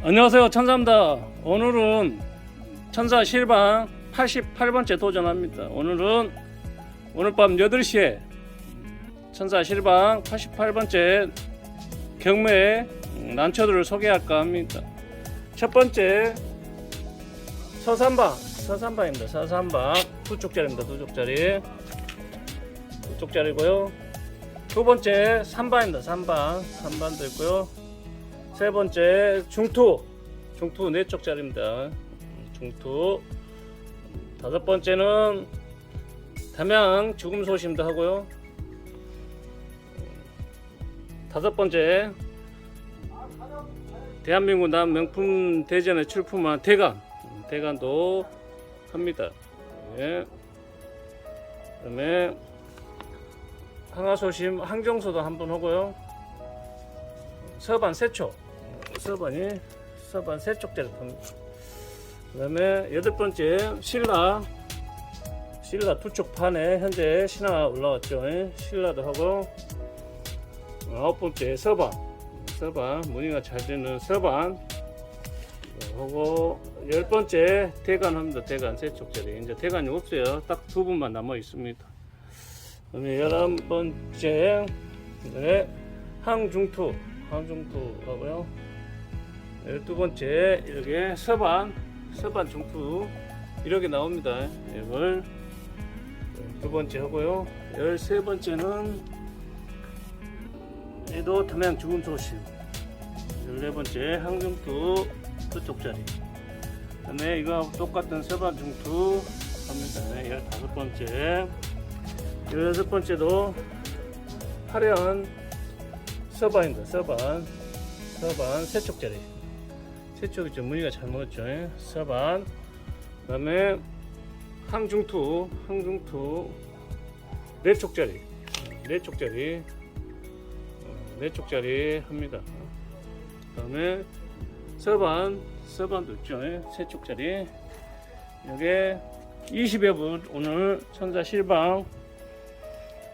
안녕하세요 천사입니다. 오늘은 천사 실방 88번째 도전합니다. 오늘은 오늘 밤 8시에 천사 실방 88번째 경매 난초들을 소개할까 합니다. 첫 번째 서산방 서산방입니다. 서산방 두 쪽짜리입니다 두 쪽짜리. 두 쪽짜리고요. 두 번째 3반입니다 3반 3반도 있고요 세 번째 중투. 중투 네 쪽짜리입니다. 중투. 다섯 번째는 담양 죽음 소심도 하고요. 다섯 번째 대한민국 남 명품 대전에 출품한 대간. 대간도 합니다. 예. 그 다음에 항아소심 항정소도 한번 하고요. 서반 세초 서반이 서반 세 쪽짜리 팝니다. 그다음에 여덟 번째 신라 신라 두 쪽 판에 현재 신화 올라왔죠. 예? 신라도 하고 아홉 번째 서반 서반 무늬가 잘 되는 서반 하고 열 번째 대간 합니다. 대간 세 쪽짜리 이제 대간이 없어요. 딱 두 분만 남아 있습니다. 그다음에 열한 번째 네, 항중투 항중투 하고요. 열두 번째 이렇게 서반 서반 중투 이렇게 나옵니다. 이걸 두 번째 하고요. 열세 번째는 얘도 담양 죽음 소심. 열네 번째 항중투 두 쪽짜리. 그다음에 이거 똑같은 서반 중투 합니다. 네, 열다섯 번째. 열여섯 번째도 화려한 서반입니다. 서반. 서반 세 쪽짜리. 세 쪽이 좀 무늬가 잘 먹었죠. 예? 서반. 그 다음에 항중투, 항중투 네 쪽짜리. 네 쪽짜리. 어, 네 쪽짜리 합니다. 그 다음에 서반, 서반도 있죠. 예? 세 쪽짜리. 여기에 20여 분 오늘 천사 실방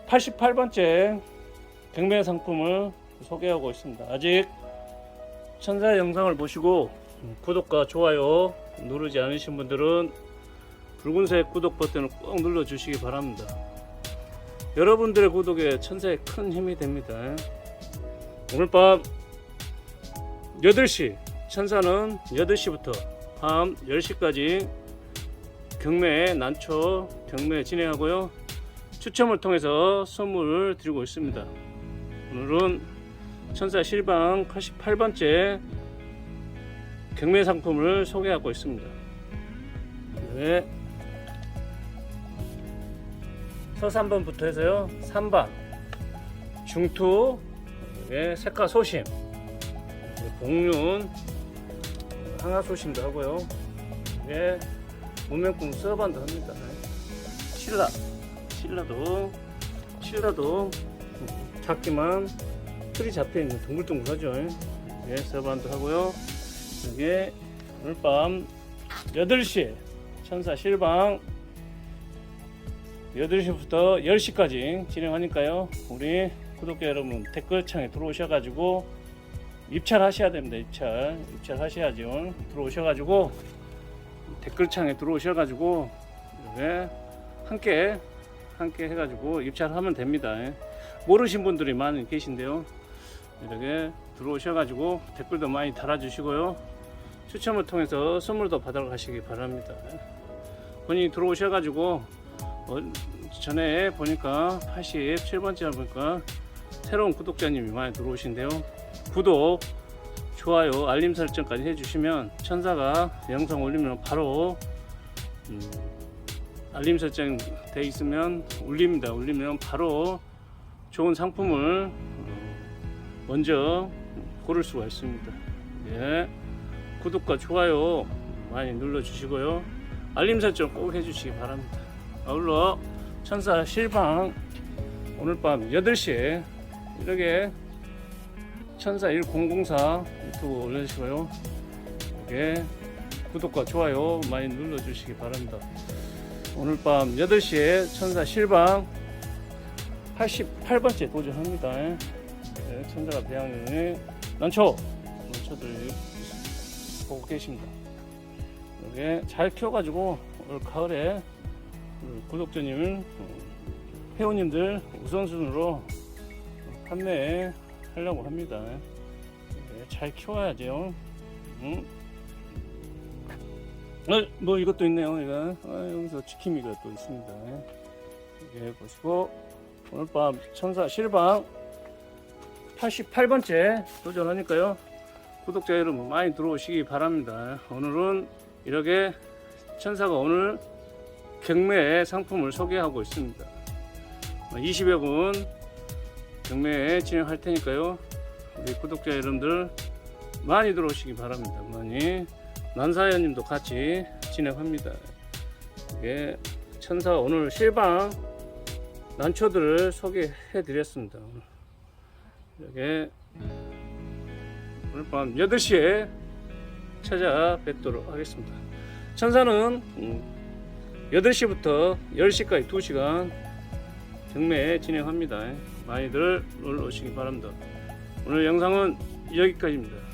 88번째 경매 상품을 소개하고 있습니다. 아직 천사 영상을 보시고 구독과 좋아요 누르지 않으신 분들은 붉은색 구독 버튼을 꼭 눌러 주시기 바랍니다. 여러분들의 구독에 천사에 큰 힘이 됩니다. 오늘 밤 8시 천사는 8시부터 밤 10시까지 경매 난초 경매 진행하고요. 추첨을 통해서 선물을 드리고 있습니다. 오늘은 천사 실방 88번째 경매 상품을 소개하고 있습니다. 네. 서산번부터 해서요. 3반 중투 네, 색깔 소심 복륜 항아 소심도 하고요. 네, 문명꿈 서반도 합니다. 신라 신라도 신라도 작지만 틀이 잡혀 있는 동글동글하죠. 예, 서반도 하고요. 이게 오늘 밤 8시에 천사 실방 8시부터 10시까지 진행하니까요. 우리 구독자 여러분 댓글창에 들어오셔가지고 입찰하셔야 됩니다. 입찰. 입찰하셔야죠. 들어오셔가지고 댓글창에 들어오셔가지고 이렇게 함께 함께 해가지고 입찰하면 됩니다. 예. 모르신 분들이 많이 계신데요. 이렇게 들어오셔가지고 댓글도 많이 달아주시고요. 추첨을 통해서 선물도 받아가시기 바랍니다. 본인이 들어오셔가지고 어, 전에 보니까 87번째 보니까 새로운 구독자님이 많이 들어오신데요. 구독, 좋아요, 알림 설정까지 해주시면 천사가 영상 올리면 바로 음, 알림 설정 돼 있으면 울립니다. 울리면 바로 좋은 상품을 어, 먼저 고를 수가 있습니다. 예. 구독과 좋아요 많이 눌러 주시고요. 알림 설정 꼭 해주시기 바랍니다. 아울러 천사 실방 오늘 밤 8시에 이렇게 천사 1004 유튜브 올려주시고요. 이렇게 구독과 좋아요 많이 눌러 주시기 바랍니다. 오늘 밤 8시에 천사 실방 88번째 도전합니다. 네, 천사가 배양용의 난초 난초들 보고 계십니다. 이게 잘 키워가지고 올 가을에 우리 구독자님을 어, 회원님들 우선순위로 판매 하려고 합니다. 네, 잘 키워야죠. 음. 어, 뭐 이것도 있네요. 이거 아, 여기서 지킴이가 또 있습니다. 이게 보시고 오늘 밤 천사 실방 88번째 도전하니까요. 구독자 여러분 많이 들어오시기 바랍니다. 오늘은 이렇게 천사가 오늘 경매 상품을 소개하고 있습니다. 20여 분 경매 진행할 테니까요. 우리 구독자 여러분들 많이 들어오시기 바랍니다. 많이 난사연님도 같이 진행합니다. 이게 천사 오늘 실방 난초들을 소개해 드렸습니다. 이렇게 오늘 밤 8시에 찾아뵙도록 하겠습니다. 천사는 음, 8시부터 10시까지 2시간 경매 진행합니다. 많이들 놀러 오시기 바랍니다. 오늘 영상은 여기까지입니다.